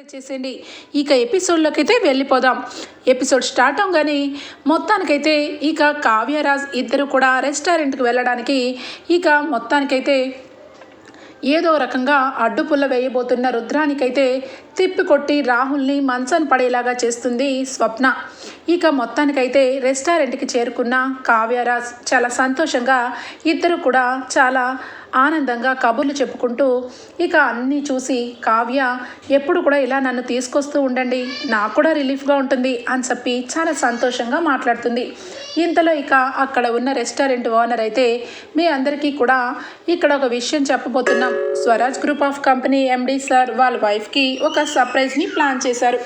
Subscribe చేసేయండి. ఇక ఎపిసోడ్లోకి అయితే వెళ్ళిపోదాం. ఎపిసోడ్ స్టార్ట్ అవగానే మొత్తానికైతే ఇక కావ్యరాజ్ ఇద్దరు కూడా రెస్టారెంట్కి వెళ్ళడానికి ఇక మొత్తానికైతే ఏదో రకంగా అడ్డుపుల్ల వేయబోతున్న రుద్రానికైతే తిప్పికొట్టి రాహుల్ని మంచం పడేలాగా చేస్తుంది స్వప్న. ఇక మొత్తానికైతే రెస్టారెంట్కి చేరుకున్న కావ్యరాజ్ చాలా సంతోషంగా ఇద్దరు కూడా చాలా ఆనందంగా కబుర్లు చెప్పుకుంటూ ఇక అన్నీ చూసి కావ్య ఎప్పుడు కూడా ఇలా నన్ను తీసుకొస్తూ ఉండండి నాకు కూడా రిలీఫ్గా ఉంటుంది అని చెప్పి చాలా సంతోషంగా మాట్లాడుతుంది. ఇంతలో ఇక అక్కడ ఉన్న రెస్టారెంట్ ఓనర్ అయితే మీ అందరికీ కూడా ఇక్కడ ఒక విషయం చెప్పబోతున్నాం. Swaraj group of company MD sir వాళ్ళ వైఫ్కి ఒక సర్ప్రైజ్ని ప్లాన్ చేశారు.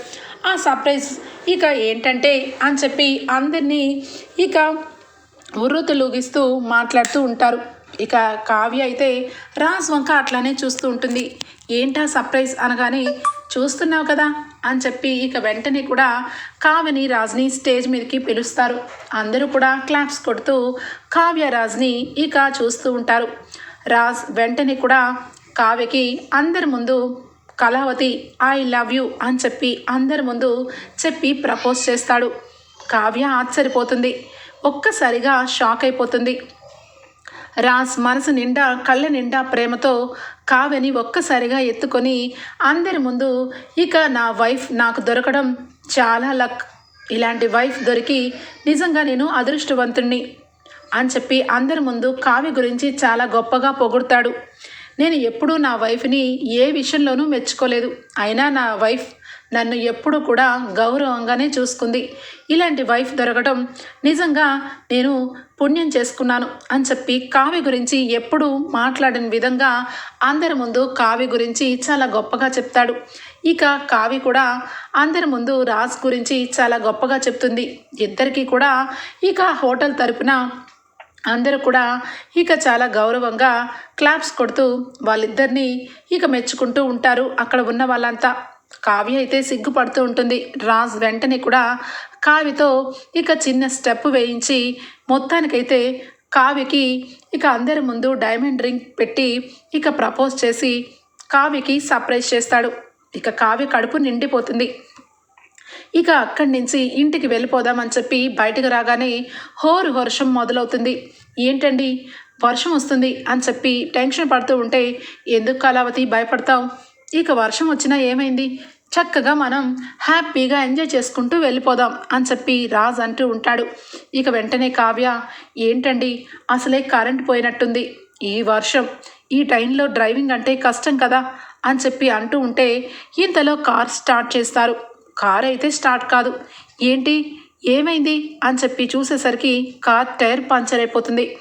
ఆ సర్ప్రైజ్ ఇక ఏంటంటే అని చెప్పి అందరినీ ఇక ఉర్రూతలూగిస్తూ మాట్లాడుతూ ఉంటారు. ఇక కావ్య అయితే రాజ్ వంక అట్లానే చూస్తూ ఉంటుంది. ఏంటా సర్ప్రైజ్ అనగానే చూస్తున్నావు కదా అని చెప్పి ఇక వెంటనే కూడా కావ్యని రాజ్ని స్టేజ్ మీదకి పిలుస్తారు. అందరూ కూడా క్లాప్స్ కొడుతూ కావ్య రాజ్ని ఇక చూస్తూ ఉంటారు. రాజ్ వెంటనే కూడా కావ్యకి అందరి ముందు కళావతి ఐ లవ్ యూ అని చెప్పి అందరి ముందు చెప్పి ప్రపోజ్ చేస్తాడు. కావ్య ఆశ్చర్యపోతుంది. ఒక్కసారిగా షాక్ అయిపోతుంది. రాజ్ మనసు నిండా కళ్ళ నిండా ప్రేమతో కావ్యని ఒక్కసారిగా ఎత్తుకొని అందరి ముందు ఇక నా వైఫ్ నాకు దొరకడం చాలా లక్. ఇలాంటి వైఫ్ దొరికి నిజంగా నేను అదృష్టవంతుణ్ణి అని చెప్పి అందరి ముందు కావ్య గురించి చాలా గొప్పగా పొగుడతాడు. నేను ఎప్పుడూ నా వైఫ్ని ఏ విషయంలోనూ మెచ్చుకోలేదు. అయినా నా వైఫ్ నన్ను ఎప్పుడు కూడా గౌరవంగానే చూసుకుంది. ఇలాంటి వైఫ్ దొరకడం నిజంగా నేను పుణ్యం చేసుకున్నాను అని చెప్పి కావ్య గురించి ఎప్పుడు మాట్లాడిన విధంగా అందరి ముందు కావ్య గురించి చాలా గొప్పగా చెప్తాడు. ఇక కావ్య కూడా అందరి ముందు రాజ్ గురించి చాలా గొప్పగా చెప్తుంది. ఇద్దరికీ కూడా ఇక హోటల్ తరపున అందరూ కూడా ఇక చాలా గౌరవంగా క్లాప్స్ కొడుతూ వాళ్ళిద్దరినీ ఇక మెచ్చుకుంటూ ఉంటారు అక్కడ ఉన్న వాళ్ళంతా. కావ్య అయితే సిగ్గుపడుతూ ఉంటుంది. రాజ్ వెంటనే కూడా కావ్యతో ఇక చిన్న స్టెప్ వేయించి మొత్తానికైతే కావ్యకి ఇక అందరి ముందు డైమండ్ రింగ్ పెట్టి ఇక ప్రపోజ్ చేసి కావ్యకి సర్ప్రైజ్ చేస్తాడు. ఇక కావ్య కడుపు నిండిపోతుంది. ఇక అక్కడి నుంచి ఇంటికి వెళ్ళిపోదామని చెప్పి బయటకు రాగానే హోరు వర్షం మొదలవుతుంది. ఏంటండి? వర్షం వస్తుంది అని చెప్పి టెన్షన్ పడుతూ ఉంటే ఎందుకు కళావతి భయపడతావు? ఇక వర్షం వచ్చినా ఏమైంది? చక్కగా మనం హ్యాపీగా ఎంజాయ్ చేసుకుంటూ వెళ్ళిపోదాం అని చెప్పి రాజ్ అంటూ ఉంటాడు. ఇక వెంటనే కావ్య ఏంటండి? అసలే కరెంట్ పోయినట్టుంది. ఈ వర్షం ఈ టైంలో డ్రైవింగ్ అంటే కష్టం కదా? అని చెప్పి అంటూ ఉంటే ఇంతలో కార్ స్టార్ట్ చేస్తారు. కార్ అయితే స్టార్ట్ కాదు. ఏంటి? ఏమైంది? అని చెప్పి చూసేసరికి కార్ టైర్ పంచర్ అయిపోతుంది.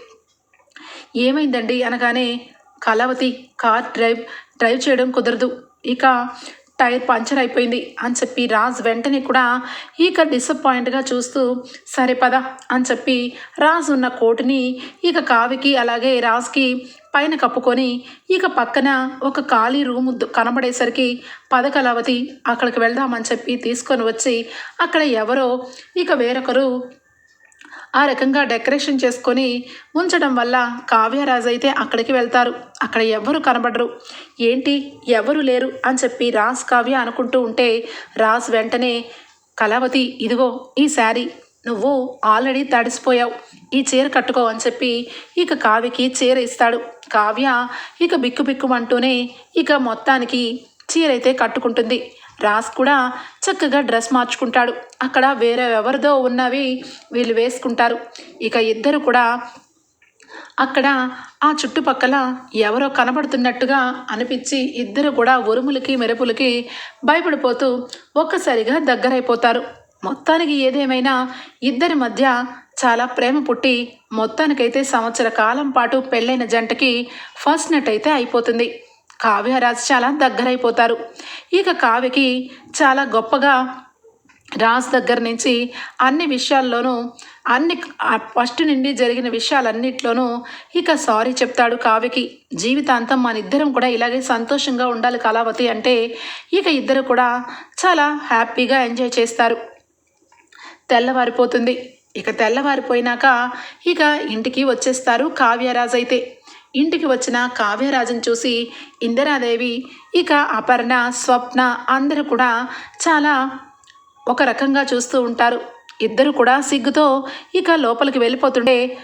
ఏమైందండి? అనగానే కళావతి కార్ డ్రైవ్ డ్రైవ్ చేయడం కుదరదు. ఇక టైర్ పంచర్ అయిపోయింది అని చెప్పి రాజ్ వెంటనే కూడా ఇక డిసప్పాయింట్గా చూస్తూ సరే పద అని చెప్పి రాజ్ ఉన్న కోటుని ఇక కావికి అలాగే రాజ్కి పైన కప్పుకొని ఇక పక్కన ఒక ఖాళీ రూమ్ కనబడేసరికి పద కళావతి అక్కడికి వెళ్దామని చెప్పి తీసుకొని వచ్చి అక్కడ ఎవరో ఇక వేరొకరు ఆ రకంగా డెకరేషన్ చేసుకొని ఉంచడం వల్ల కావ్యరాజు అయితే అక్కడికి వెళ్తారు. అక్కడ ఎవ్వరు కనబడరు. ఏంటి? ఎవరు లేరు? అని చెప్పి రాజ్ కావ్య అనుకుంటూ ఉంటే రాజ్ వెంటనే కళావతి ఇదిగో ఈ శారీ. నువ్వు ఆల్రెడీ తడిసిపోయావు. ఈ చీర కట్టుకో అని చెప్పి ఇక కావ్యకి చీర ఇస్తాడు. కావ్య ఇక బిక్కు బిక్కుమంటూనే ఇక మొత్తానికి చీర అయితే కట్టుకుంటుంది. రాస్ కూడా చక్కగా డ్రెస్ మార్చుకుంటాడు. అక్కడ వేరే ఎవరిదో ఉన్నవి వీళ్ళు వేసుకుంటారు. ఇక ఇద్దరు కూడా అక్కడ ఆ చుట్టుపక్కల ఎవరో కనబడుతున్నట్టుగా అనిపించి ఇద్దరు కూడా ఉరుములకి మెరుపులకి భయపడిపోతూ ఒక్కసారిగా దగ్గరైపోతారు. మొత్తానికి ఏదేమైనా ఇద్దరి మధ్య చాలా ప్రేమ పుట్టి మొత్తానికైతే సంవత్సర కాలం పాటు పెళ్ళైన జంటకి ఫస్ట్ నెట్ అయితే అయిపోతుంది. కావ్యరాజ్ చాలా దగ్గరైపోతారు. ఇక కావ్యకి చాలా గొప్పగా రాజ్ దగ్గర నుంచి అన్ని విషయాల్లోనూ అన్ని ఫస్ట్ నుండి జరిగిన విషయాలన్నిట్లోనూ ఇక సారీ చెప్తాడు కావ్యకి. జీవితాంతం మన ఇద్దరం కూడా ఇలాగే సంతోషంగా ఉండాలి కళావతి అంటే ఇక ఇద్దరు కూడా చాలా హ్యాపీగా ఎంజాయ్ చేస్తారు. తెల్లవారిపోతుంది. ఇక తెల్లవారిపోయినాక ఇక ఇంటికి వచ్చేస్తారు కావ్యరాజ్ అయితే ఇంటికి వచ్చిన కావ్యరాజుని చూసి ఇందిరాదేవి ఇక అపర్ణ స్వప్న అందరూ కూడా చాలా ఒక రకంగా చూస్తూ ఉంటారు. ఇద్దరు కూడా సిగ్గుతో ఇక లోపలికి వెళ్ళిపోతుండే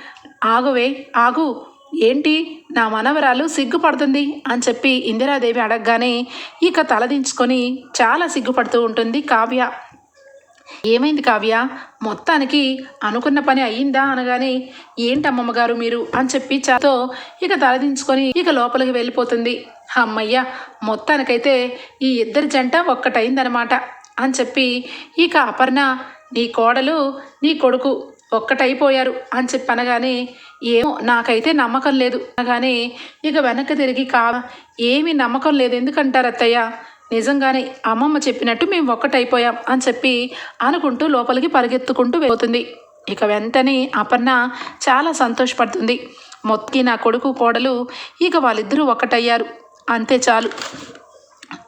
ఆగువే ఆగు. ఏంటి? నా మనవరాలు సిగ్గుపడుతుంది? అని చెప్పి ఇందిరాదేవి అడగగానే ఇక తలదించుకొని చాలా సిగ్గుపడుతూ ఉంటుంది కావ్య. ఏమైంది కావ్య? మొత్తానికి అనుకున్న పని అయ్యిందా అనగానే ఏంటమ్మమ్మగారు మీరు? అని చెప్పి చాతో ఇక తలదించుకొని ఇక లోపలికి వెళ్ళిపోతుంది. అమ్మయ్య మొత్తానికైతే ఈ ఇద్దరి జంట ఒక్కటైందనమాట అని చెప్పి ఇక అపర్ణ నీ కోడలు నీ కొడుకు ఒక్కటైపోయారు అని చెప్పి అనగానే ఏమో నాకైతే నమ్మకం లేదు అనగానే ఇక వెనక్కి తిరిగి కా ఏమీ నమ్మకం లేదు. ఎందుకంటారు అత్తయ్య నిజంగానే అమ్మమ్మ చెప్పినట్టు మేము ఒక్కటైపోయాం అని చెప్పి అనుకుంటూ లోపలికి పరిగెత్తుకుంటూ పోతుంది ఇక వెంటనే అపర్ణ చాలా సంతోషపడుతుంది. మొత్తికి నా కొడుకు కోడలు ఇక వాళ్ళిద్దరూ ఒక్కటయ్యారు. అంతే చాలు.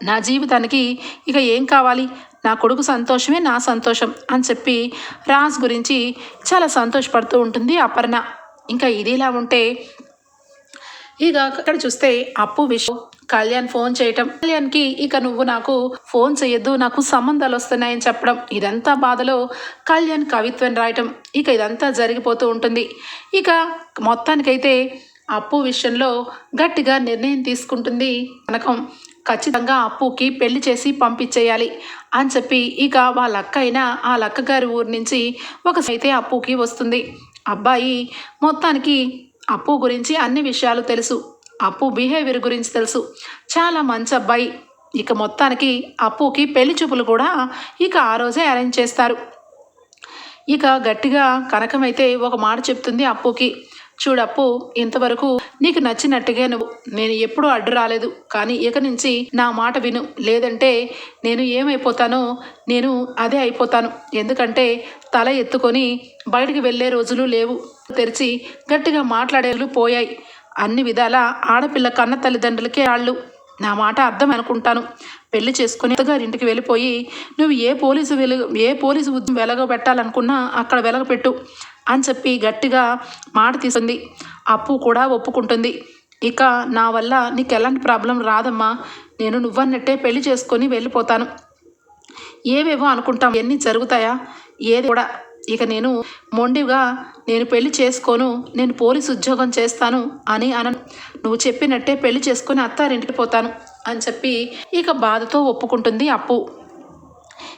నా జీవితానికి ఇక ఏం కావాలి? నా కొడుకు సంతోషమే నా సంతోషం అని చెప్పి రాజ్ గురించి చాలా సంతోషపడుతూ ఉంటుంది అపర్ణ. ఇంకా ఇదిలా ఉంటే ఇక అక్కడ చూస్తే అప్పు విషయం కళ్యాణ్ ఫోన్ చేయటం. కళ్యాణ్కి ఇక నువ్వు నాకు ఫోన్ చేయొద్దు నాకు సంబంధాలు వస్తున్నాయని చెప్పడం. ఇదంతా బాధలో కళ్యాణ్ కవిత్వం రాయటం. ఇక ఇదంతా జరిగిపోతూ ఉంటుంది. ఇక మొత్తానికైతే అప్పు విషయంలో గట్టిగా నిర్ణయం తీసుకుంటుంది కనకం ఖచ్చితంగా అప్పుకి పెళ్ళి చేసి పంపించేయాలి అని చెప్పి ఇక వాళ్ళ అక్క అయినా ఆ లక్క గారి ఊరి నుంచి ఒక అయితే అప్పుకి వస్తుంది. అబ్బాయి మొత్తానికి అప్పు గురించి అన్ని విషయాలు తెలుసు. అప్పు బిహేవియర్ గురించి తెలుసు. చాలా మంచి అబ్బాయి. ఇక మొత్తానికి అప్పుకి పెళ్ళి చూపులు కూడా ఇక ఆ రోజే అరేంజ్ చేస్తారు. ఇక గట్టిగా కనకమైతే ఒక మాట చెప్తుంది అప్పుకి. చూడప్పు ఇంతవరకు నీకు నచ్చినట్టుగా నువ్వు నేను ఎప్పుడూ అడ్డు రాలేదు. కానీ ఇక నుంచి నా మాట విను. లేదంటే నేను ఏమైపోతానో నేను అదే అయిపోతాను. ఎందుకంటే తల ఎత్తుకొని బయటికి వెళ్ళే రోజులు లేవు. తెరిచి గట్టిగా మాట్లాడేలు పోయాయి. అన్ని విధాల ఆడపిల్ల కన్న తల్లిదండ్రులకే వాళ్ళు నా మాట అర్థం అనుకుంటాను. పెళ్ళి చేసుకుని ఇంటికి వెళ్ళిపోయి నువ్వు ఏ పోలీసు వెలుగు ఏ పోలీసు ఉద్యమం వెలగబెట్టాలనుకున్నా అక్కడ వెలగపెట్టు అని చెప్పి గట్టిగా మాట తీసింది. అప్పు కూడా ఒప్పుకుంటుంది. ఇక నా వల్ల నీకు ఎలాంటి ప్రాబ్లం రాదమ్మా. నేను నువ్వన్నట్టే పెళ్ళి చేసుకొని వెళ్ళిపోతాను. ఏవేవో అనుకుంటాం. ఎన్ని జరుగుతాయా? ఏది కూడా ఇక నేను మొండిగా నేను పెళ్ళి చేసుకోను నేను పోలీస్ ఉద్యోగం చేస్తాను అని అన నువ్వు చెప్పినట్టే పెళ్ళి చేసుకొని అత్తారింటికి పోతాను అని చెప్పి ఇక బాధతో ఒప్పుకుంటుంది అప్పు.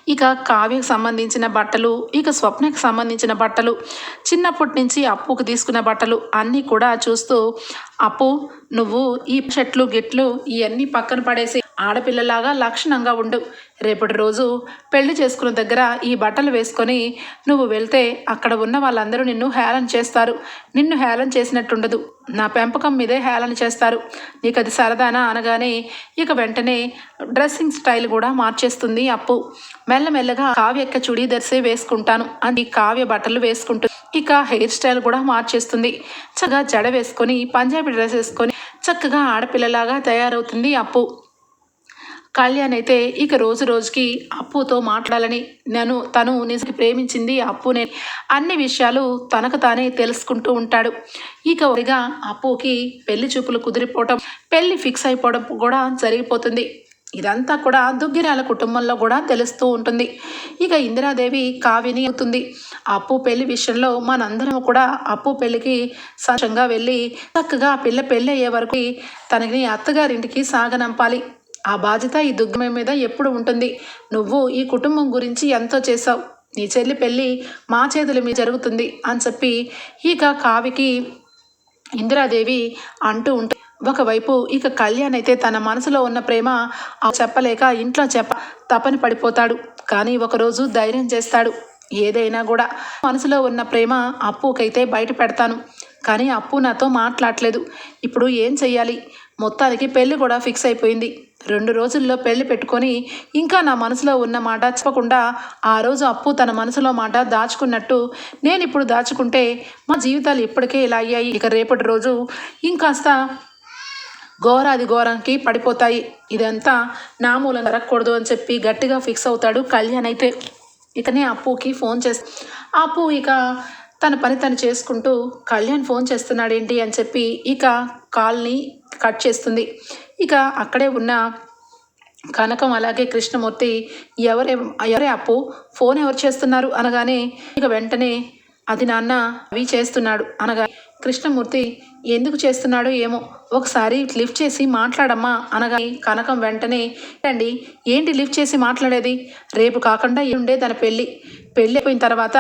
ఇక కావ్యకు సంబంధించిన బట్టలు ఇక స్వప్నకు సంబంధించిన బట్టలు చిన్నప్పటి నుంచి అప్పుకు తీసుకున్న బట్టలు అన్నీ కూడా చూస్తూ అప్పు నువ్వు ఈ షర్ట్లు గిట్లు ఇవన్నీ పక్కన పడేసి ఆడపిల్లలాగా లక్షణంగా ఉండు. రేపటి రోజు పెళ్ళి చేసుకున్న దగ్గర ఈ బట్టలు వేసుకొని నువ్వు వెళ్తే అక్కడ ఉన్న వాళ్ళందరూ నిన్ను హేళన చేస్తారు. నిన్ను హేళన చేసినట్టుండదు. నా పెంపకం మీదే హేళన చేస్తారు. నీకు అది సరదానా అనగానే ఇక వెంటనే డ్రెస్సింగ్ స్టైల్ కూడా మార్చేస్తుంది అప్పు. మెల్లమెల్లగా కావ్యక్క చుడీదర్సే వేసుకుంటాను. అని కావ్య బట్టలు వేసుకుంటుంది ఇక హెయిర్ స్టైల్ కూడా మార్చేస్తుంది. చక్కగా జడ వేసుకొని పంజాబీ డ్రెస్ వేసుకొని చక్కగా ఆడపిల్లలాగా తయారవుతుంది అప్పు. కళ్యాణ్ అయితే ఇక రోజు రోజుకి అప్పుతో మాట్లాడాలని నన్ను తను నిజంగా ప్రేమించింది అప్పునే. అన్ని విషయాలు తనకు తానే తెలుసుకుంటూ ఉంటాడు. ఇక ఒకరిగా అప్పుకి పెళ్ళి చూపులు కుదిరిపోవటం పెళ్ళి ఫిక్స్ అయిపోవడం కూడా జరిగిపోతుంది. ఇదంతా కూడా దుగ్గిరాల కుటుంబంలో కూడా తెలుస్తూ ఉంటుంది. ఇక ఇందిరాదేవి కావ్యని అవుతుంది. అప్పు పెళ్ళి విషయంలో మనందరం కూడా అప్పు పెళ్ళికి సంతోషంగా వెళ్ళి చక్కగా పిల్ల పెళ్ళి అయ్యే వరకు తనని అత్తగారింటికి సాగనంపాలి. ఆ బాధ్యత ఈ దుగ్గమ మీద ఎప్పుడు ఉంటుంది? నువ్వు ఈ కుటుంబం గురించి ఎంతో చేసావు నీ చెల్లి పెళ్ళి మా చేతుల మీద జరుగుతుంది అని చెప్పి ఇక కావికి ఇందిరాదేవి అంటూ ఉంటే ఒకవైపు ఇక కళ్యాణ్ అయితే తన మనసులో ఉన్న ప్రేమ చెప్పలేక ఇంట్లో చెప్ప తపని పడిపోతాడు. కానీ ఒకరోజు ధైర్యం చేస్తాడు. ఏదైనా కూడా మనసులో ఉన్న ప్రేమ అప్పుకైతే బయట పెడతాను. కానీ అప్పు నాతో మాట్లాడలేదు. ఇప్పుడు ఏం చెయ్యాలి? మొత్తానికి పెళ్ళి కూడా ఫిక్స్ అయిపోయింది. రెండు రోజుల్లో పెళ్ళి పెట్టుకొని ఇంకా నా మనసులో ఉన్న మాట చెప్పకుండా ఆ రోజు అప్పు తన మనసులో మాట దాచుకున్నట్టు నేను ఇప్పుడు దాచుకుంటే మా జీవితాలు ఇప్పటికే ఇలా అయ్యాయి. ఇక రేపటి రోజు ఇంకాస్త ఘోరాది ఘోరానికి పడిపోతాయి. ఇదంతా నా మూలం జరగకూడదు అని చెప్పి గట్టిగా ఫిక్స్ అవుతాడు కళ్యాణ్ అయితే. ఇతనే అప్పుకి ఫోన్ చేసి అప్పు ఇక తన పని తను చేసుకుంటూ కళ్యాణ్ ఫోన్ చేస్తున్నాడేంటి? అని చెప్పి ఇక కాల్ని కట్ చేస్తుంది. ఇక అక్కడే ఉన్న కనకం అలాగే కృష్ణమూర్తి ఎవరే ఎవరే అప్పు? ఫోన్ ఎవరు చేస్తున్నారు? అనగానే ఇక వెంటనే అది నాన్న అవి చేస్తున్నాడు. అనగా కృష్ణమూర్తి ఎందుకు చేస్తున్నాడో ఏమో. ఒకసారి లిఫ్ట్ చేసి మాట్లాడమ్మా అనగా కనకం వెంటనే అండి ఏంటి లిఫ్ట్ చేసి మాట్లాడేది? రేపు కాకుండా ఉండే తన పెళ్ళి? పెళ్ళి అయిపోయిన తర్వాత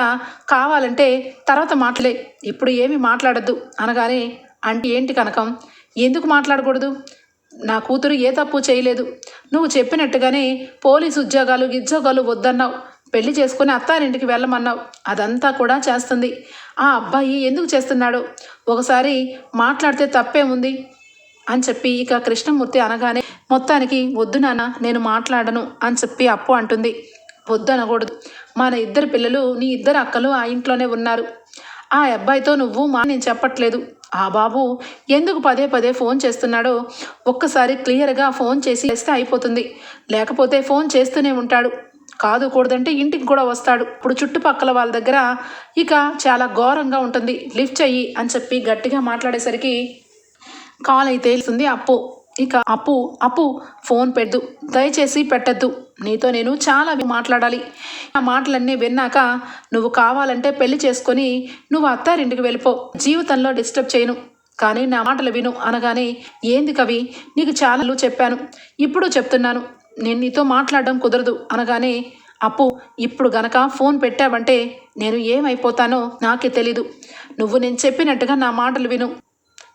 కావాలంటే తర్వాత మాట్లాడే ఇప్పుడు ఏమి మాట్లాడద్దు అనగానే అంటే ఏంటి కనకం? ఎందుకు మాట్లాడకూడదు? నా కూతురు ఏ తప్పు చేయలేదు. నువ్వు చెప్పినట్టుగానే పోలీసు ఉద్యోగాలు ఉద్యోగాలు వద్దన్నావు. పెళ్ళి చేసుకుని అత్తారింటికి వెళ్ళమన్నావు అదంతా కూడా చేస్తుంది. ఆ అబ్బాయి ఎందుకు చేస్తున్నాడు? ఒకసారి మాట్లాడితే తప్పేముంది? అని చెప్పి ఇక కృష్ణమూర్తి అనగానే మొత్తానికి వద్దు నాన్న నేను మాట్లాడను అని చెప్పి అప్పు అంటుంది. వద్దు అనకూడదు. మన ఇద్దరు పిల్లలు నీ ఇద్దరు అక్కలు ఆ ఇంట్లోనే ఉన్నారు. ఆ అబ్బాయితో నువ్వు మా నేను చెప్పట్లేదు. ఆ బాబు ఎందుకు పదే పదే ఫోన్ చేస్తున్నాడో ఒక్కసారి క్లియర్గా ఫోన్ చేసి వేస్తే అయిపోతుంది. లేకపోతే ఫోన్ చేస్తూనే ఉంటాడు. కాదు కూడదంటే ఇంటికి కూడా వస్తాడు. ఇప్పుడు చుట్టుపక్కల వాళ్ళ దగ్గర ఇక చాలా ఘోరంగా ఉంటుంది. లిఫ్ట్ చెయ్యి అని చెప్పి గట్టిగా మాట్లాడేసరికి కాల్ అయితే వెళ్తుంది అప్పు. ఇక అప్పు అప్పు ఫోన్ పెట్టదు. దయచేసి పెట్టద్దు. నీతో నేను చాలా మాట్లాడాలి. ఆ మాటలన్నీ విన్నాక నువ్వు కావాలంటే పెళ్ళి చేసుకొని నువ్వు అత్తారింటికి వెళ్ళిపో. జీవితంలో డిస్టర్బ్ చేయను. కానీ నా మాటలు విను అనగానే ఏంది కవి? నీకు చాలా చెప్పాను. ఇప్పుడు చెప్తున్నాను. నేను నీతో మాట్లాడడం కుదరదు అనగానే అప్పు ఇప్పుడు గనక ఫోన్ పెట్టావంటే నేను ఏమైపోతానో నాకే తెలీదు. నువ్వు నేను చెప్పినట్టుగా నా మాటలు విను.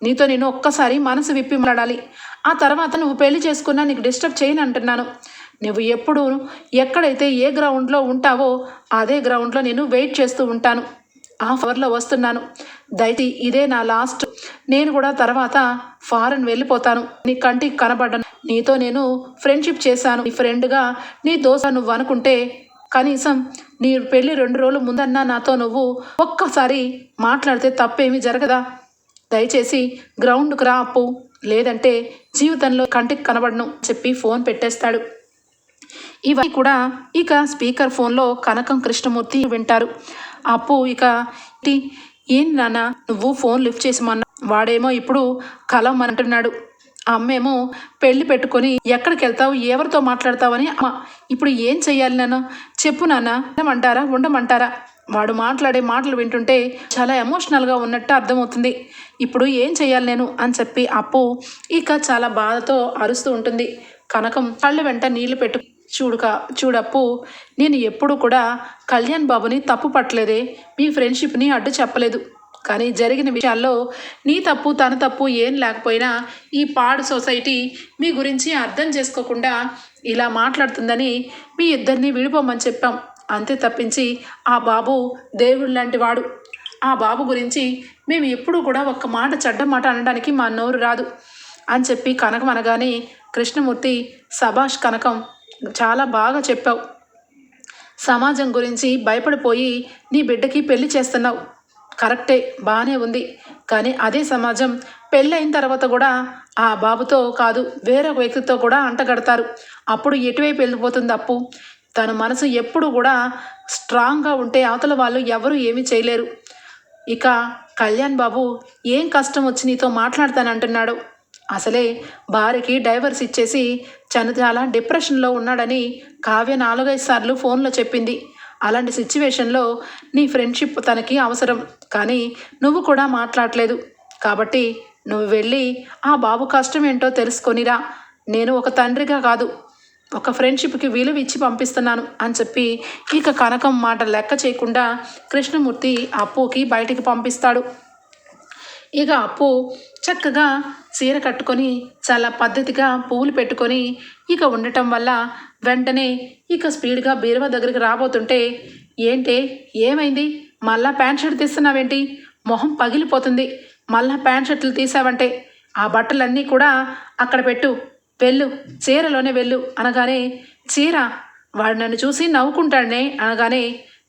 నీతో నేను ఒక్కసారి మనసు విప్పి మాట్లాడాలి. ఆ తర్వాత నువ్వు పెళ్ళి చేసుకున్నా నీకు డిస్టర్బ్ చేయను అంటున్నాను. నువ్వు ఎప్పుడు ఎక్కడైతే ఏ గ్రౌండ్లో ఉంటావో అదే గ్రౌండ్లో నేను వెయిట్ చేస్తూ ఉంటాను. ఆఫర్లో వస్తున్నాను. దయచేసి ఇదే నా లాస్ట్. నేను కూడా తర్వాత ఫారెన్ వెళ్ళిపోతాను. నీ కంటికి కనబడ్డాను నీతో నేను ఫ్రెండ్షిప్ చేశాను. నీ ఫ్రెండ్గా నీ దోశ నువ్వు అనుకుంటే కనీసం నీ పెళ్ళి రెండు రోజులు ముందన్నా నాతో నువ్వు ఒక్కసారి మాట్లాడితే తప్పేమీ జరగదా? దయచేసి గ్రౌండ్కి రా అప్పు. లేదంటే జీవితంలో కంటికి కనబడను చెప్పి ఫోన్ పెట్టేస్తాడు. ఇవన్నీ కూడా ఇక స్పీకర్ ఫోన్లో కనకం కృష్ణమూర్తి వింటారు. అప్పు ఇక ఏంటి? ఏం నాన్న? నువ్వు ఫోన్ లిఫ్ట్ చేసిమన్నా వాడేమో ఇప్పుడు కలం అంటున్నాడు. అమ్మేమో పెళ్ళి పెట్టుకొని ఎక్కడికి వెళ్తావు ఎవరితో మాట్లాడతావని అమ్మ ఇప్పుడు ఏం చెయ్యాలి నేను చెప్పు నాన్న. ఉండమంటారా? ఉండమంటారా? వాడు మాట్లాడే మాటలు వింటుంటే చాలా ఎమోషనల్గా ఉన్నట్టు అర్థమవుతుంది. ఇప్పుడు ఏం చేయాలి నేను? అని చెప్పి అప్పు ఇక చాలా బాధతో అరుస్తూ ఉంటుంది. కనకం కళ్ళ వెంట నీళ్ళు పెట్టు చూడుక చూడప్పు నేను ఎప్పుడు కూడా కళ్యాణ్ బాబుని తప్పు పట్టలేదే. మీ ఫ్రెండ్షిప్ని అడ్డు చెప్పలేదు. కానీ జరిగిన విషయాల్లో నీ తప్పు తన తప్పు ఏం లేకపోయినా ఈ పాడు సొసైటీ మీ గురించి అర్థం చేసుకోకుండా ఇలా మాట్లాడుతుందని మీ ఇద్దరిని విడిపోమని చెప్పాం. అంతే తప్పించి ఆ బాబు దేవుడు లాంటి వాడు. ఆ బాబు గురించి మేము ఎప్పుడూ కూడా ఒక్క మాట చెడ్డ మాట అనడానికి మా నోరు రాదు అని చెప్పి కనకం అనగానే కృష్ణమూర్తి సభాష్ కనకం చాలా బాగా చెప్పావు. సమాజం గురించి భయపడిపోయి నీ బిడ్డకి పెళ్ళి చేస్తున్నావు. కరెక్టే బాగానే ఉంది. కానీ అదే సమాజం పెళ్ళైన తర్వాత కూడా ఆ బాబుతో కాదు వేరొక వ్యక్తితో కూడా అంటగడతారు. అప్పుడు ఎటువైపు వెళ్ళిపోతుంది అప్పు? తన మనసు ఎప్పుడు కూడా స్ట్రాంగ్గా ఉంటే అవతల వాళ్ళు ఎవరు ఏమీ చేయలేరు. ఇక కళ్యాణ్ బాబు ఏం కష్టం వచ్చి నీతో మాట్లాడతానంటున్నాడు? అసలే భార్యకి డైవర్స్ ఇచ్చేసి చను చాలా డిప్రెషన్లో ఉన్నాడని కావ్య నాలుగైదు సార్లు ఫోన్లో చెప్పింది. అలాంటి సిచ్యువేషన్లో నీ ఫ్రెండ్షిప్ తనకి అవసరం కానీ నువ్వు కూడా మాట్లాడలేదు. కాబట్టి నువ్వు వెళ్ళి ఆ బాబు కష్టం ఏంటో తెలుసుకొనిరా. నేను ఒక తండ్రిగా కాదు ఒక ఫ్రెండ్షిప్కి విలువ ఇచ్చి పంపిస్తున్నాను అని చెప్పి ఇక కనకం మాట లెక్క చేయకుండా కృష్ణమూర్తి అప్పుకి బయటికి పంపిస్తాడు. ఇక అప్పు చక్కగా చీర కట్టుకొని చాలా పద్ధతిగా పువ్వులు పెట్టుకొని ఇక ఉండటం వల్ల వెంటనే ఇక స్పీడ్గా బీరువా దగ్గరికి రాబోతుంటే ఏంటే ఏమైంది? మళ్ళా ప్యాంట్ షర్ట్ తీస్తున్నావేంటి? మొహం పగిలిపోతుంది. మళ్ళా ప్యాంట్ షర్ట్లు తీసావంటే ఆ బట్టలన్నీ కూడా అక్కడ పెట్టు. వెళ్ళు చీరలోనే వెళ్ళు అనగానే చీర వాడు నన్ను చూసి నవ్వుకుంటాడనే అనగానే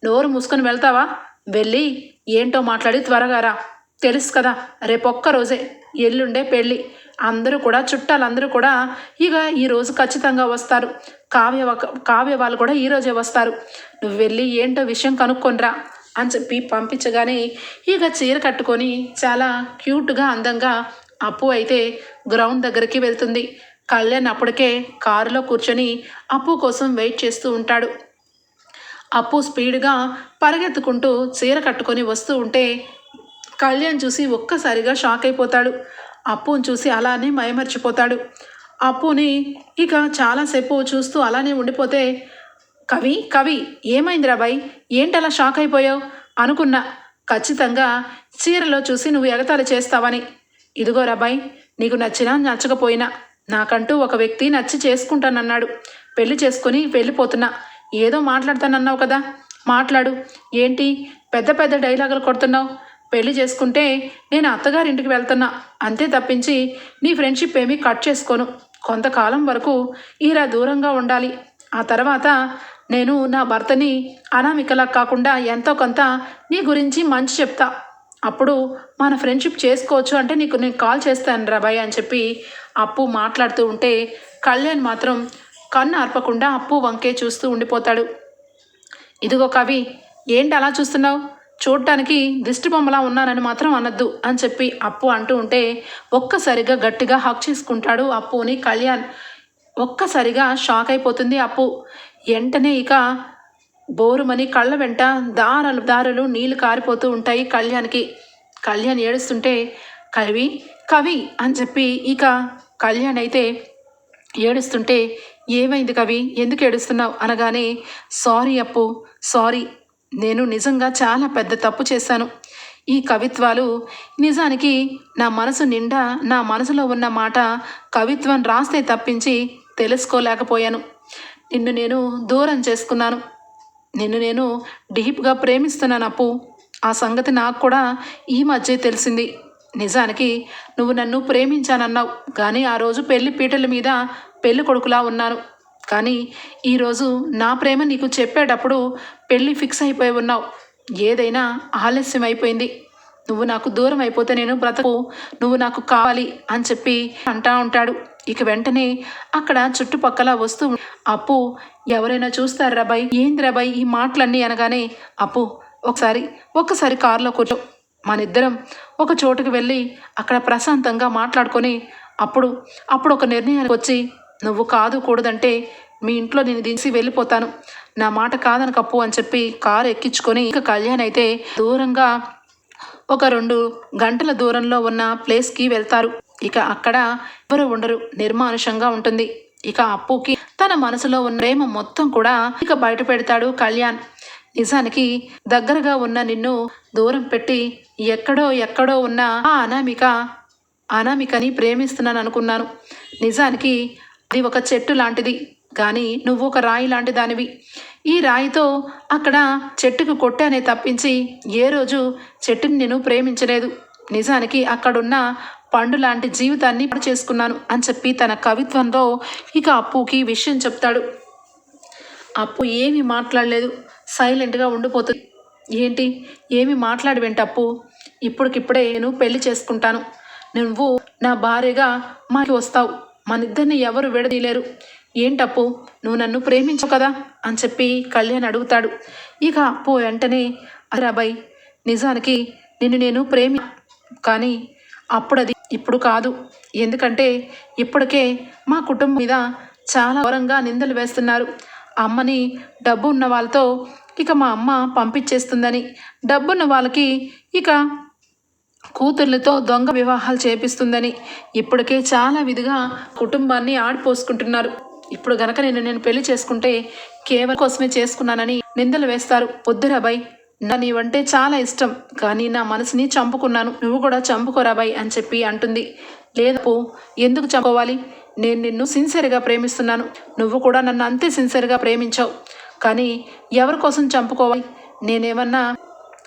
నోరు మూసుకొని వెళ్తావా? వెళ్ళి ఏంటో మాట్లాడి త్వరగా రా. తెలుసు కదా రేపొక్క రోజే ఎల్లుండే పెళ్ళి. అందరూ కూడా చుట్టాలందరూ కూడా ఇక ఈరోజు ఖచ్చితంగా వస్తారు. కావ్య కావ్య వాళ్ళు కూడా ఈరోజే వస్తారు. నువ్వు వెళ్ళి ఏంటో విషయం కనుక్కొనిరా అని చెప్పి పంపించగానే ఇక చీర కట్టుకొని చాలా క్యూట్గా అందంగా అప్పు అయితే గ్రౌండ్ దగ్గరికి వెళ్తుంది. కళ్యాణ్ అప్పటికే కారులో కూర్చొని అప్పు కోసం వెయిట్ చేస్తూ ఉంటాడు. అప్పు స్పీడ్గా పరిగెత్తుకుంటూ చీర కట్టుకొని వస్తూ ఉంటే కళ్యాణ్ చూసి ఒక్కసారిగా షాక్ అయిపోతాడు. అప్పుని చూసి అలానే మయమర్చిపోతాడు అప్పుని ఇక చాలాసేపు చూస్తూ అలానే ఉండిపోతే కవి కవి ఏమైందిరా బాయ్? ఏంటలా షాక్ అయిపోయావు? అనుకున్నా. ఖచ్చితంగా చీరలో చూసి నువ్వు ఎగతాళి చేస్తావని. ఇదిగో రాబాయ్ నీకు నచ్చినా నచ్చకపోయినా. నాకంటూ ఒక వ్యక్తి నచ్చి చేసుకుంటానన్నాడు. పెళ్ళి చేసుకుని వెళ్ళిపోతున్నా. ఏదో మాట్లాడతానన్నావు కదా. మాట్లాడు. ఏంటి? పెద్ద పెద్ద డైలాగులు కొడుతున్నావు. పెళ్ళి చేసుకుంటే నేను అత్తగారింటికి వెళ్తున్నా. అంతే తప్పించి నీ ఫ్రెండ్షిప్ ఏమీ కట్ చేసుకోను. కొంతకాలం వరకు ఇలా దూరంగా ఉండాలి. ఆ తర్వాత నేను నా భర్తని అనామికలా కాకుండా ఎంతో కొంత నీ గురించి మంచి చెప్తా. అప్పుడు మన ఫ్రెండ్షిప్ చేసుకోవచ్చు అంటే నీకు నేను కాల్ చేస్తాను రాబాయ్ అని చెప్పి అప్పు మాట్లాడుతూ ఉంటే కళ్యాణ్ మాత్రం కన్ను ఆర్పకుండా అప్పు వంకే చూస్తూ ఉండిపోతాడు. ఇదిగో కవి ఏంటి అలా చూస్తున్నావు? చూడటానికి దిష్టిబొమ్మలా ఉన్నానని మాత్రం అనద్దు అని చెప్పి అప్పు అంటూ ఉంటే ఒక్కసారిగా గట్టిగా హక్ చేసుకుంటాడు అప్పుని కళ్యాణ్. ఒక్కసారిగా షాక్ అయిపోతుంది అప్పు. వెంటనే ఇక బోరుమని కళ్ళ వెంట దారలు దారులు నీళ్ళు కారిపోతూ ఉంటాయి కళ్యాణ్కి. కళ్యాణ్ ఏడుస్తుంటే కవి కవి అని చెప్పి ఇక కళ్యాణ్ అయితే ఏడుస్తుంటే ఏమైంది కవి? ఎందుకు ఏడుస్తున్నావు? అనగానే సారీ అప్పు సారీ నేను నిజంగా చాలా పెద్ద తప్పు చేశాను. ఈ కవిత్వాలు నిజానికి నా మనసు నిండా నా మనసులో ఉన్న మాట కవిత్వం రాస్తే తప్పించి తెలుసుకోలేకపోయాను. నిన్ను నేను దూరం చేసుకున్నాను. నిన్ను నేను డీప్గా ప్రేమిస్తున్నాను అప్పు. ఆ సంగతి నాకు కూడా ఈ మధ్య తెలిసింది. నిజానికి నువ్వు నన్ను ప్రేమించానన్నావు. కానీ ఆ రోజు పెళ్ళి పీటల మీద పెళ్ళి కొడుకులా ఉన్నాను. కానీ ఈరోజు నా ప్రేమ నీకు చెప్పేటప్పుడు పెళ్ళి ఫిక్స్ అయిపోయి ఉన్నావు. ఏదైనా ఆలస్యం అయిపోయింది. నువ్వు నాకు దూరం అయిపోతే నేను బ్రతకు. నువ్వు నాకు కావాలి అని చెప్పి అంటా ఉంటాడు. ఇక వెంటనే అక్కడ చుట్టుపక్కల వస్తూ అప్పు ఎవరైనా చూస్తారు రాబాయ్ ఏంది రాబాయ్ ఈ మాటలన్నీ అనగానే అప్పు ఒకసారి ఒక్కసారి కారులో కూర్చో. మనిద్దరం ఒక చోటుకు వెళ్ళి అక్కడ ప్రశాంతంగా మాట్లాడుకొని అప్పుడు అప్పుడు ఒక నిర్ణయానికి వచ్చి నువ్వు కాదు కూడదంటే మీ ఇంట్లో నేను దించి వెళ్ళిపోతాను. నా మాట కాదని కప్పు అని చెప్పి కారు ఎక్కించుకొని ఇక కళ్యాణ్ అయితే దూరంగా ఒక రెండు గంటల దూరంలో ఉన్న ప్లేస్కి వెళ్తారు. ఇక అక్కడ ఎవరు ఉండరు. నిర్మానుషంగా ఉంటుంది. ఇక అప్పుకి తన మనసులో ఉన్న ప్రేమ మొత్తం కూడా ఇక బయట పెడతాడు కళ్యాణ్. నిజానికి దగ్గరగా ఉన్న నిన్ను దూరం పెట్టి ఎక్కడో ఎక్కడో ఉన్న ఆ అనామిక అనామికని ప్రేమిస్తున్నాను అనుకున్నాను నిజానికి అది ఒక చెట్టు లాంటిది కానీ నువ్వు ఒక రాయి లాంటి దానివి. ఈ రాయితో అక్కడ చెట్టుకు కొట్టానే తప్పించి ఏ రోజు చెట్టుని నేను ప్రేమించలేదు. నిజానికి అక్కడున్న పండు లాంటి జీవితాన్ని చేసుకున్నాను అని చెప్పి తన కవిత్వంలో ఇక అప్పుకి విషయం చెప్తాడు. అప్పు ఏమీ మాట్లాడలేదు. సైలెంట్గా ఉండిపోతుంది. ఏంటి? ఏమి మాట్లాడి వెంట అప్పు? ఇప్పటికిప్పుడే నేను పెళ్ళి చేసుకుంటాను. నువ్వు నా భార్యగా మాకి వస్తావు. మనిద్దరిని ఎవరు విడదీయలేరు. ఏంటప్పు? నువ్వు నన్ను ప్రేమించు కదా? అని చెప్పి కళ్యాణ్ అడుగుతాడు. ఇక అప్పు వెంటనే అరాబాయ్ నిజానికి నిన్ను నేను ప్రేమి కానీ అప్పుడు అది ఇప్పుడు కాదు. ఎందుకంటే ఇప్పటికే మా కుటుంబం మీద చాలా ఘోరంగా నిందలు వేస్తున్నారు. అమ్మని డబ్బు ఉన్న వాళ్ళతో ఇక మా అమ్మ పంపించేస్తుందని డబ్బున్న వాళ్ళకి ఇక కూతుర్లతో దొంగ వివాహాలు చేపిస్తుందని. ఇప్పటికే చాలా విధిగా కుటుంబాన్ని ఆడిపోసుకుంటున్నారు. ఇప్పుడు గనక నేను నేను పెళ్ళి చేసుకుంటే కేవలం కోసమే చేసుకున్నానని నిందలు వేస్తారు. పొద్దురాబాయ్ నా నీవంటే చాలా ఇష్టం. కానీ నా మనసుని చంపుకున్నాను. నువ్వు కూడా చంపుకోరాబాయ్ అని చెప్పి అంటుంది. లేదు ఎందుకు చంపుకోవాలి? నేను నిన్ను సిన్సియర్గా ప్రేమిస్తున్నాను. నువ్వు కూడా నన్ను అంతే సిన్సియర్గా ప్రేమించావు. కానీ ఎవరి కోసం చంపుకోవాలి? నేనేమన్నా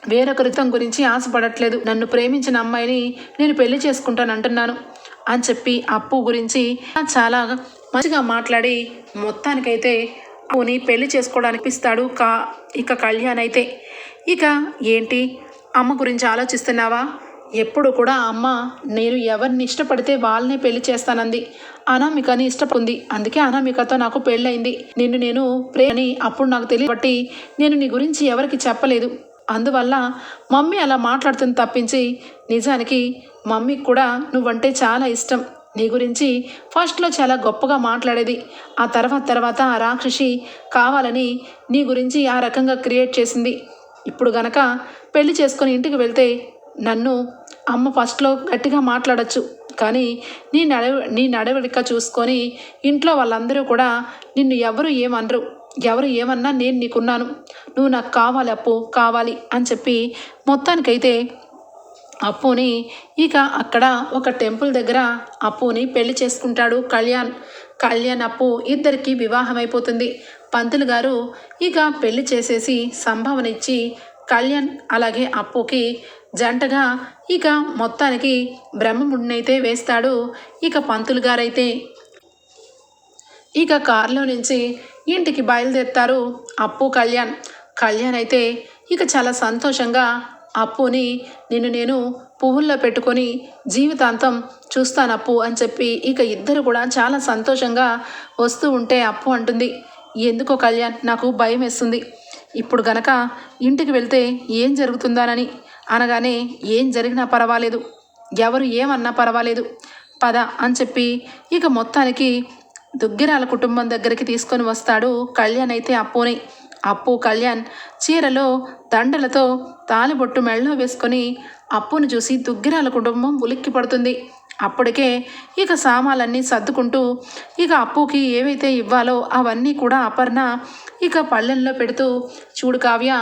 వేరొక రితం గురించి ఆశపడట్లేదు. నన్ను ప్రేమించిన అమ్మాయిని నేను పెళ్ళి చేసుకుంటాను అంటున్నాను అని చెప్పి అప్పు గురించి చాలా మంచిగా మాట్లాడి మొత్తానికైతే అప్పుని పెళ్ళి చేసుకోవడానికి ఇస్తాడు కా ఇక కళ్యాణ్ అయితే. ఇక ఏంటి? అమ్మ గురించి ఆలోచిస్తున్నావా? ఎప్పుడు కూడా అమ్మ నేను ఎవరిని ఇష్టపడితే వాళ్ళనే పెళ్ళి చేస్తానంది. అనామికని ఇష్టపడింది. అందుకే అనామికతో నాకు పెళ్ళయింది. నిన్ను నేను ప్రేమని అప్పుడు నాకు తెలియబట్టి నేను నీ గురించి ఎవరికి చెప్పలేదు. అందువల్ల మమ్మీ అలా మాట్లాడుతుంది తప్పించి నిజానికి మమ్మీకి కూడా నువ్వంటే చాలా ఇష్టం. నీ గురించి ఫస్ట్లో చాలా గొప్పగా మాట్లాడేది. ఆ తర్వాత తర్వాత ఆ రాక్షసి కావాలని నీ గురించి ఆ రకంగా క్రియేట్ చేసింది. ఇప్పుడు గనక పెళ్ళి చేసుకొని ఇంటికి వెళ్తే నన్ను అమ్మ ఫస్ట్లో గట్టిగా మాట్లాడచ్చు. కానీ నీ నడవ నీ నడవడిక చూసుకొని ఇంట్లో వాళ్ళందరూ కూడా నిన్ను ఎవరు ఏమనరు. ఎవరు ఏమన్నా నేను నీకున్నాను. నువ్వు నాకు కావాలి అప్పు కావాలి అని చెప్పి మొత్తానికైతే అప్పుని ఇక అక్కడ ఒక టెంపుల్ దగ్గర అప్పుని పెళ్ళి చేసుకుంటాడు కళ్యాణ్. కళ్యాణ్ అప్పు ఇద్దరికి వివాహం అయిపోతుంది పంతులు గారు ఇక పెళ్ళి చేసేసి సంభావన ఇచ్చి కళ్యాణ్ అలాగే అప్పుకి జంటగా ఇక మొత్తానికి బ్రహ్మముడినైతే వేస్తాడు. ఇక పంతులు గారైతే ఇక కారులో నుంచి ఇంటికి బయలుదేరుతారు అప్పు కళ్యాణ్. కళ్యాణ్ అయితే ఇక చాలా సంతోషంగా అప్పుని నిన్ను నేను పువ్వుల్లో పెట్టుకొని జీవితాంతం చూస్తాను అప్పు అని చెప్పి ఇక ఇద్దరు కూడా చాలా సంతోషంగా వస్తూ ఉంటే అప్పు అంటుంది. ఎందుకో కళ్యాణ్ నాకు భయం వేస్తుంది. ఇప్పుడు గనక ఇంటికి వెళ్తే ఏం జరుగుతుందానని అనగానే ఏం జరిగినా పర్వాలేదు. ఎవరు ఏమన్నా పర్వాలేదు. పద అని చెప్పి ఇక మొత్తానికి దుగ్గిరాల కుటుంబం దగ్గరికి తీసుకొని వస్తాడు. కళ్యాణ్ అయితే అప్పుని అప్పు కళ్యాణ్ చీరలో దండలతో తాలిబొట్టు మెళ్ళలో వేసుకొని అప్పును చూసి దుగ్గిరాల కుటుంబం ఉలిక్కి పడుతుంది. అప్పటికే ఇక సామాన్లన్నీ సర్దుకుంటూ ఇక అప్పుకి ఏవైతే ఇవ్వాలో అవన్నీ కూడా అపర్ణ ఇక పళ్ళెంలో పెడుతూ చూడు కావ్య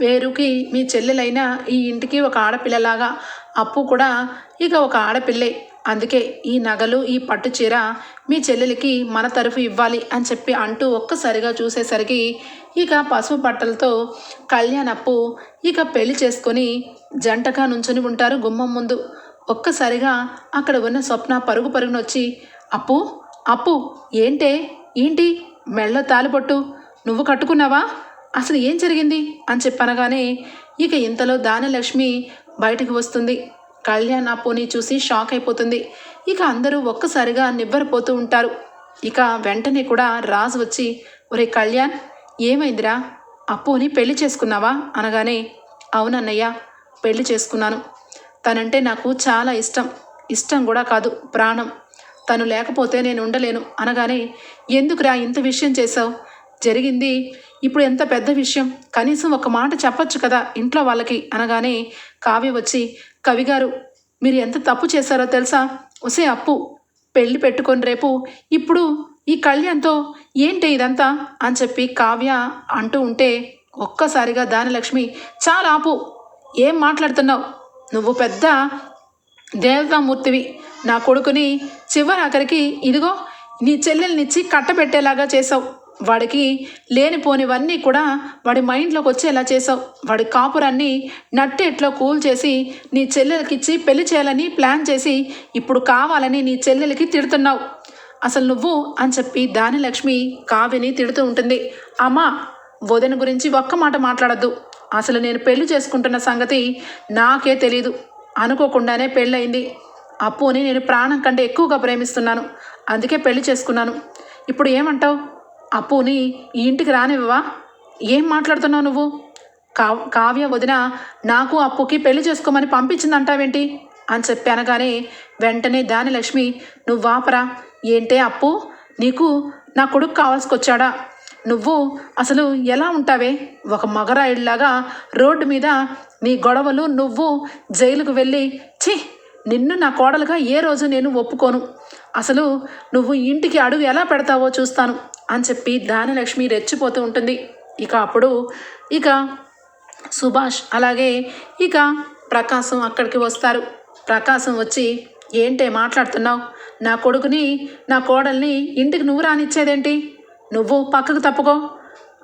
పేరుకి మీ చెల్లెలైన ఈ ఇంటికి ఒక ఆడపిల్లలాగా అప్పు కూడా ఇక ఒక ఆడపిల్లే. అందుకే ఈ నగలు ఈ పట్టు చీర మీ చెల్లెలికి మన తరఫు ఇవ్వాలి అని చెప్పి అంటూ ఒక్కసారిగా చూసేసరికి ఇక పసుపు బట్టలతో కళ్యాణప్పు ఇక పెళ్ళి చేసుకొని జంటగా నుంచుని ఉంటారు గుమ్మం ముందు. ఒక్కసారిగా అక్కడ ఉన్న స్వప్న పరుగు పరుగునొచ్చి అప్పు అప్పు ఏంటే? ఏంటి? మెళ్ళ తాలిపొట్టు నువ్వు కట్టుకున్నావా? అసలు ఏం జరిగింది? అని చెప్పనగానే ఇక ఇంతలో దానలక్ష్మి బయటికి వస్తుంది. కళ్యాణ్ పోనీ చూసి షాక్ అయిపోతుంది. ఇక అందరూ ఒక్కసారిగా నివ్వరపోతూ ఉంటారు. ఇక వెంటనే కూడా రాజు వచ్చి ఒరే కళ్యాణ్ ఏమైందిరా? అప్పుని పెళ్ళి చేసుకున్నావా? అనగానే అవునన్నయ్య పెళ్ళి చేసుకున్నాను. తనంటే నాకు చాలా ఇష్టం. ఇష్టం కూడా కాదు ప్రాణం. తను లేకపోతే నేను ఉండలేను. అనగానే ఎందుకురా ఇంత విషయం చేశావు? జరిగింది ఇప్పుడు ఎంత పెద్ద విషయం. కనీసం ఒక మాట చెప్పచ్చు కదా ఇంట్లో వాళ్ళకి అనగానే కావ్య వచ్చి కవిగారు మీరు ఎంత తప్పు చేశారో తెలుసా? ఒసే అప్పు. పెళ్ళి పెట్టుకొని రేపు ఇప్పుడు ఈ కళ్యాణ్తో ఏంటి ఇదంతా? అని చెప్పి కావ్య అంటూ ఉంటే ఒక్కసారిగా దానిలక్ష్మి చాలా ఆపు. ఏం మాట్లాడుతున్నావు? నువ్వు పెద్ద దేవతామూర్తివి. నా కొడుకుని చివరి ఆఖరికి ఇదిగో నీ చెల్లెల్నిచ్చి కట్టబెట్టేలాగా చేసావు వాడికి లేనిపోనివన్నీ కూడా వాడి మైండ్లోకి వచ్చేలా చేసావు? వాడి కాపురాన్ని నట్టేట్లో కూల్ చేసి నీ చెల్లెలకిచ్చి పెళ్ళి చేయాలని ప్లాన్ చేసి ఇప్పుడు కావాలని నీ చెల్లెలకి తిడుతున్నావు. అసలు నువ్వు అని చెప్పి దానిలక్ష్మి కావ్యని తిడుతూ ఉంటుంది. అమ్మా వదిన గురించి ఒక్క మాట మాట్లాడద్దు. అసలు నేను పెళ్ళి చేసుకుంటున్న సంగతి నాకే తెలీదు. అనుకోకుండానే పెళ్ళయింది. అప్పుని నేను ప్రాణం కంటే ఎక్కువగా ప్రేమిస్తున్నాను. అందుకే పెళ్ళి చేసుకున్నాను. ఇప్పుడు ఏమంటావు? అప్పుని ఈ ఇంటికి రానివ్వవా? ఏం మాట్లాడుతున్నావు నువ్వు? కా కావ్య వదిన నాకు అప్పుకి పెళ్ళి చేసుకోమని పంపించిందంటావేంటి? అని చెప్పి అనగానే వెంటనే దాని లక్ష్మి నువ్వు వాపరా ఏంటే అప్పు? నీకు నా కొడుకు కావాల్సుకొచ్చాడా? నువ్వు అసలు ఎలా ఉంటావే? ఒక మగరాయుడిలాగా రోడ్డు మీద నీ గొడవలు నువ్వు జైలుకు వెళ్ళి ఛీ! నిన్ను నా కోడలుగా ఏ రోజు నేను ఒప్పుకోను. అసలు నువ్వు ఇంటికి అడుగు ఎలా పెడతావో చూస్తాను. అని చెప్పి దానలక్ష్మి రెచ్చిపోతూ ఉంటుంది. ఇక అప్పుడు ఇక సుభాష్ అలాగే ఇక ప్రకాశం అక్కడికి వస్తారు. ప్రకాశం వచ్చి ఏంటే మాట్లాడుతున్నావు? నా కొడుకుని నా కోడల్ని ఇంటికి నువ్వు రానిచ్చేదేంటి? నువ్వు పక్కకు తప్పుకో.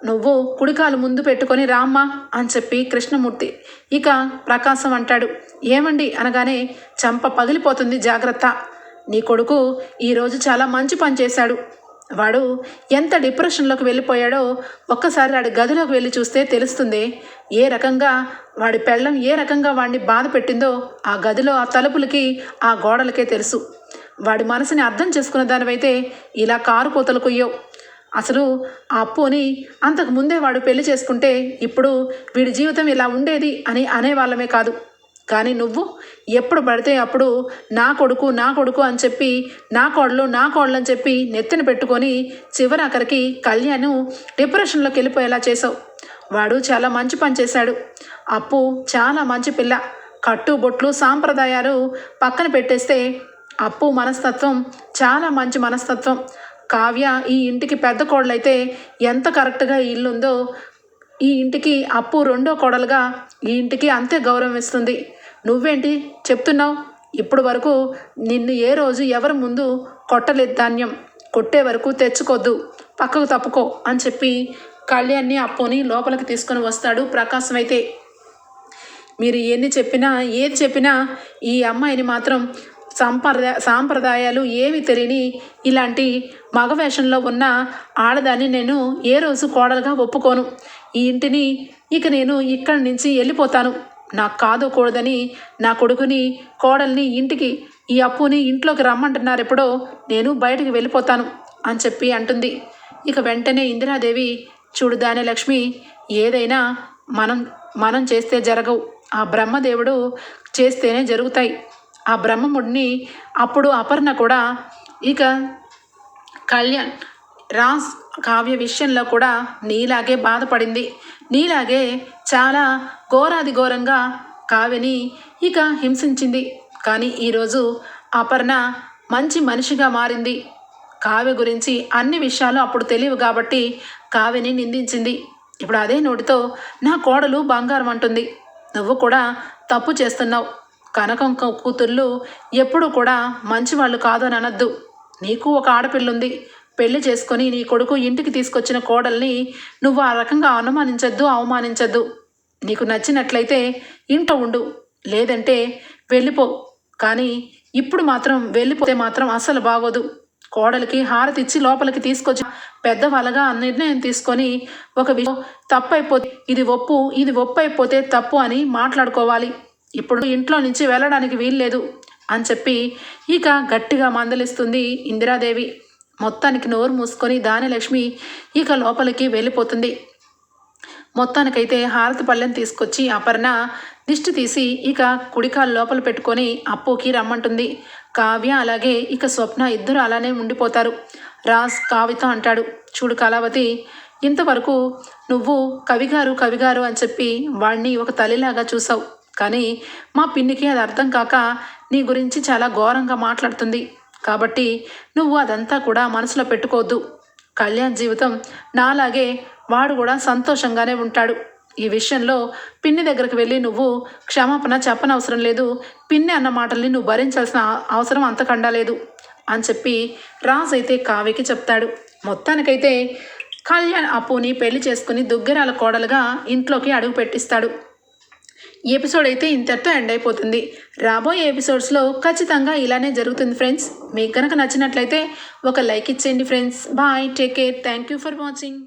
నువ్వు కుడికాలు ముందు పెట్టుకొని రామ్మా అని చెప్పి కృష్ణమూర్తి ఇక ప్రకాశం అంటాడు. ఏమండి? అనగానే చంప పగిలిపోతుంది జాగ్రత్త. నీ కొడుకు ఈరోజు చాలా మంచి పని చేశాడు. వాడు ఎంత డిప్రెషన్లోకి వెళ్ళిపోయాడో ఒక్కసారి వాడి గదిలోకి వెళ్ళి చూస్తే తెలుస్తుంది ఏ రకంగా వాడి పెళ్ళం ఏ రకంగా వాడిని బాధ పెట్టిందో ఆ గదిలో ఆ తలుపులకి ఆ గోడలకే తెలుసు. వాడి మనసుని అర్థం చేసుకున్న దానివైతే ఇలా కారు కోతలు కొయ్యవు. అసలు ఆ అప్పుని అంతకు ముందే వాడు పెళ్ళి చేసుకుంటే ఇప్పుడు వీడి జీవితం ఇలా ఉండేది అని అనేవాళ్ళమే కాదు. కానీ నువ్వు ఎప్పుడు పడితే అప్పుడు నా కొడుకు నా కొడుకు అని చెప్పి నా కోడలు నా కోడలు అని చెప్పి నెత్తిన పెట్టుకొని చివరి అక్కడికి కళ్యాణ్ డిప్రెషన్లోకి వెళ్ళిపోయేలా చేసావు వాడు చాలా మంచి పని చేశాడు. అప్పు చాలా మంచి పిల్ల. కట్టుబొట్లు సాంప్రదాయాలు పక్కన పెట్టేస్తే అప్పు మనస్తత్వం చాలా మంచి మనస్తత్వం. కావ్య ఈ ఇంటికి పెద్ద కోడలైతే ఎంత కరెక్ట్గా ఈ ఈ ఇంటికి అప్పు రెండో కోడలుగా ఈ ఇంటికి అంతే గౌరవం ఇస్తుంది. నువ్వేంటి? చెప్తున్నావు. ఇప్పుడు వరకు నిన్ను ఏ రోజు ఎవరి ముందు కొట్టలేదు ధాన్యం. కొట్టే వరకు తెచ్చుకోద్దు. పక్కకు తప్పుకో అని చెప్పి కళ్యాణ్ని అప్పుని లోపలికి తీసుకొని వస్తాడు ప్రకాశం అయితే మీరు ఎన్ని చెప్పినా ఏది చెప్పినా ఈ అమ్మాయిని మాత్రం సంప్రదా సాంప్రదాయాలు ఏమి తెలియని ఇలాంటి మగ వేషంలో ఉన్న ఆడదాన్ని నేను ఏ రోజు కోడలుగా ఒప్పుకోను. ఈ ఇంటిని ఇక నేను ఇక్కడి నుంచి వెళ్ళిపోతాను. నాకు కాదు కూడదని నా కొడుకుని కోడల్ని ఇంటికి ఈ అప్పుని ఇంట్లోకి రమ్మంటున్నారు ఎప్పుడో నేను బయటికి వెళ్ళిపోతాను అని చెప్పి అంటుంది. ఇక వెంటనే ఇందిరాదేవి చూడు లక్ష్మి ఏదైనా మనం మనం చేస్తే జరగవు. ఆ బ్రహ్మదేవుడు చేస్తేనే జరుగుతాయి. ఆ బ్రహ్మముడిని అప్పుడు అపర్ణ కూడా ఇక కళ్యాణ్ రాజ్ కావ్య విషయంలో కూడా నీలాగే బాధపడింది. నీలాగే చాలా ఘోరాది ఘోరంగా కావ్యని ఇక హింసించింది. కానీ ఈరోజు అపర్ణ మంచి మనిషిగా మారింది. కావ్య గురించి అన్ని విషయాలు అప్పుడు తెలియవు కాబట్టి కావ్యని నిందించింది. ఇప్పుడు అదే నోటితో నా కోడలు బంగారం అంటుంది. నువ్వు కూడా తప్పు చేస్తున్నావు. కనకం కూతుళ్ళు ఎప్పుడూ కూడా మంచివాళ్ళు కాదు అని అనద్దు. నీకు ఒక ఆడపిల్ల ఉంది. పెళ్ళి చేసుకొని నీ కొడుకు ఇంటికి తీసుకొచ్చిన కోడల్ని నువ్వు ఆ రకంగా అనుమానించద్దు అవమానించద్దు. నీకు నచ్చినట్లయితే ఇంట ఉండు లేదంటే వెళ్ళిపో. కానీ ఇప్పుడు మాత్రం వెళ్ళిపోతే మాత్రం అస్సలు బాగోదు. కోడలికి హారతిచ్చి లోపలికి తీసుకొచ్చి పెద్దవాళ్ళగా నిర్ణయం తీసుకొని ఒక విషయం తప్పు అయిపోతే ఇది ఒప్పు ఇది ఒప్పు అయిపోతే తప్పు అని మాట్లాడుకోవాలి. ఇప్పుడు ఇంట్లో నుంచి వెళ్ళడానికి వీల్లేదు అని చెప్పి ఇక గట్టిగా మందలిస్తుంది ఇందిరాదేవి. మొత్తానికి నోరు మూసుకొని దానిలక్ష్మి ఇక లోపలికి వెళ్ళిపోతుంది. మొత్తానికైతే హారతి పళ్ళెం తీసుకొచ్చి అపర్ణ దిష్టి తీసి ఇక కుడికాలు లోపల పెట్టుకొని అప్పుకి రమ్మంటుంది. కావ్య అలాగే ఇక స్వప్న ఇద్దరు అలానే ఉండిపోతారు. రాజ్ కావ్యత అంటాడు. చూడు కళావతి ఇంతవరకు నువ్వు కవిగారు కవిగారు అని చెప్పి వాడిని ఒక తల్లిలాగా చూసావు కానీ మా పిన్నికి అది అర్థం కాక నీ గురించి చాలా ఘోరంగా మాట్లాడుతుంది. కాబట్టి నువ్వు అదంతా కూడా మనసులో పెట్టుకోవద్దు. కళ్యాణ్ జీవితం నాలాగే వాడు కూడా సంతోషంగానే ఉంటాడు. ఈ విషయంలో పిన్ని దగ్గరికి వెళ్ళి నువ్వు క్షమాపణ చెప్పనవసరం లేదు. పిన్ని అన్న మాటల్ని నువ్వు భరించాల్సిన అవసరం అంతకండా లేదు అని చెప్పి రాజ్ అయితే కావ్యకి చెప్తాడు. మొత్తానికైతే కళ్యాణ్ అప్పుని పెళ్ళి చేసుకుని దుగ్గరాల కోడలుగా ఇంట్లోకి అడుగు పెట్టిస్తాడు. ఈ ఎపిసోడ్ అయితే ఇంతటితో ఎండ్ అయిపోతుంది. రాబోయే ఎపిసోడ్స్లో ఖచ్చితంగా ఇలానే జరుగుతుంది ఫ్రెండ్స్. మీకు కనుక నచ్చినట్లయితే ఒక లైక్ ఇచ్చేయండి friends. Bye take care. Thank you for watching.